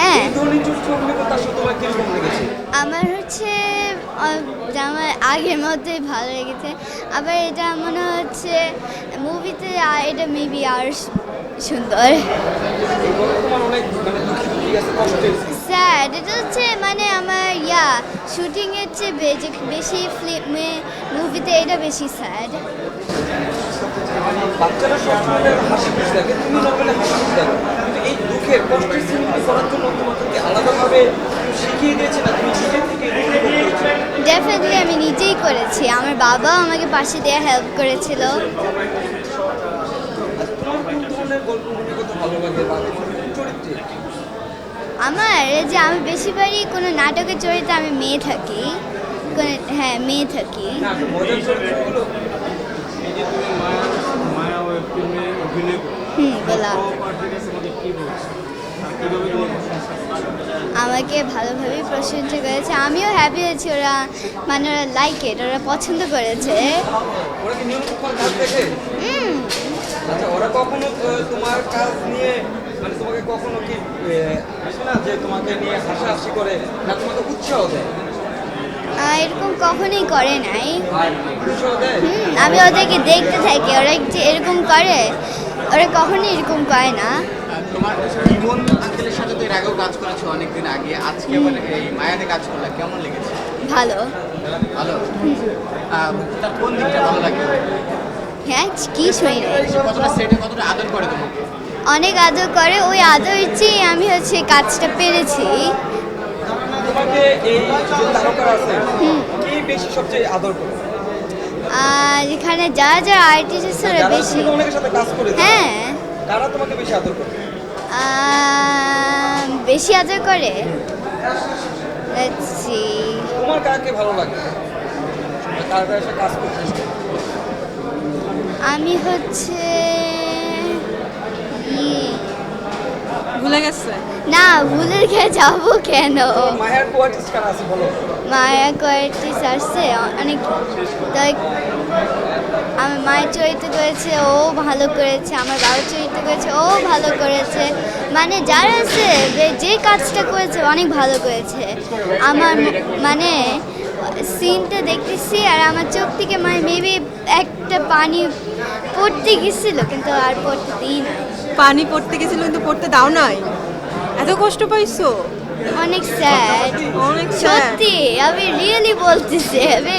হ্যাঁ। আমার হচ্ছে আমার আগের মধ্যে ভালো লেগেছে। আবার এটা মনে হচ্ছে মুভিতে এটা মেবি আর সুন্দর। অনেক মানে এটা হচ্ছে মানে আমার ইয়া শুটিংয়ের চেয়ে বেশি ফিল্মে মুভিতে এটা বেশি স্যাড বাচ্চারা সবসময় হাসি খুশি থাকে তুমি নর্মালি হাসি খুশি থাকো কিন্তু করার জন্য তোমাকে আলাদাভাবে শিখিয়ে দিয়েছে না তুমি নিজে থেকে ডেফিনেটলি আমি নিজেই করেছি। আমার বাবা আমাকে পাশে দিয়ে হেল্প করেছিল। আচ্ছা, আমার এই যে আমি বেশিরভাগই কোনো নাটকের চরিত্রে আমি মেয়ে থাকি। কোনো- হ্যাঁ মেয়ে থাকি। হুম বলা। আমাকে ভালোভাবেই প্রশংসা করেছে। আমিও হ্যাপি হয়েছি ওরা মানে ওরা লাইক ইট ওরা পছন্দ করেছে। আচ্ছা ওরা কখনো তোমার কাজ নিয়ে মানে তোমাকে কখনো কি আসে না যে তোমাকে নিয়ে হাসাহাসি করে না তোমাকে উৎসাহ দেয়? এরকম কখনোই করে নাই। হুম আমি ওদেরকে দেখতে থাকি ওরা এরকম করে ওরা কখনোই এরকম করে না। তোমার ইমন আঙ্কেলের সাথে তো এর আগেও কাজ করেছ অনেকদিন আগে। আজকে আবার এই মায়াতে কাজ করলে কেমন লেগেছে? ভালো। ভালো? তার কোন দিকটা ভালো লাগে? হ্যাঁ কি শুনি? কতটা সেটে কতটা আদর করে তোমাকে? অনেক আদর করে ওই আদর চেয়ে আমি হচ্ছে কাজটা পেরেছি। তোমাকে এই যে তারকারা আছে কে বেশি সবচেয়ে আদর করে? আর এখানে যারা যারা আর্টিস্ট আছে বেশি। অনেকের সাথে কাজ করেছে হ্যাঁ। তারা তোমাকে বেশি আদর করে? বেশি আদর করে? Let's তোমার কাকে ভালো লাগে? কাজ আমি হচ্ছে ইয়ে, ভুলে গেছে? না ভুলে গিয়ে যাব কেন? কোয়ার্টিস্ট কারা আছে বলো? মায়া কোয়ালিটিস আসছে অনেক তাই আমার মায়ের চরিত্র করেছে ও ভালো করেছে আমার বাবার চরিত্র করেছে ও ভালো করেছে। মানে যারা আছে যে- কাজটা করেছে অনেক ভালো করেছে। আমার মানে সিনটা দেখতেছি আর আমার চোখ থেকে মানে মেবি একটা পানি পড়তে গেছিল কিন্তু আর পড়তে দিই না পানি পড়তে গেছিল কিন্তু পড়তে দাও নাই? এত কষ্ট পাইছো? অনেক স্যাড অনেক সত্যি আমি রিয়েলি বলতেছি আমি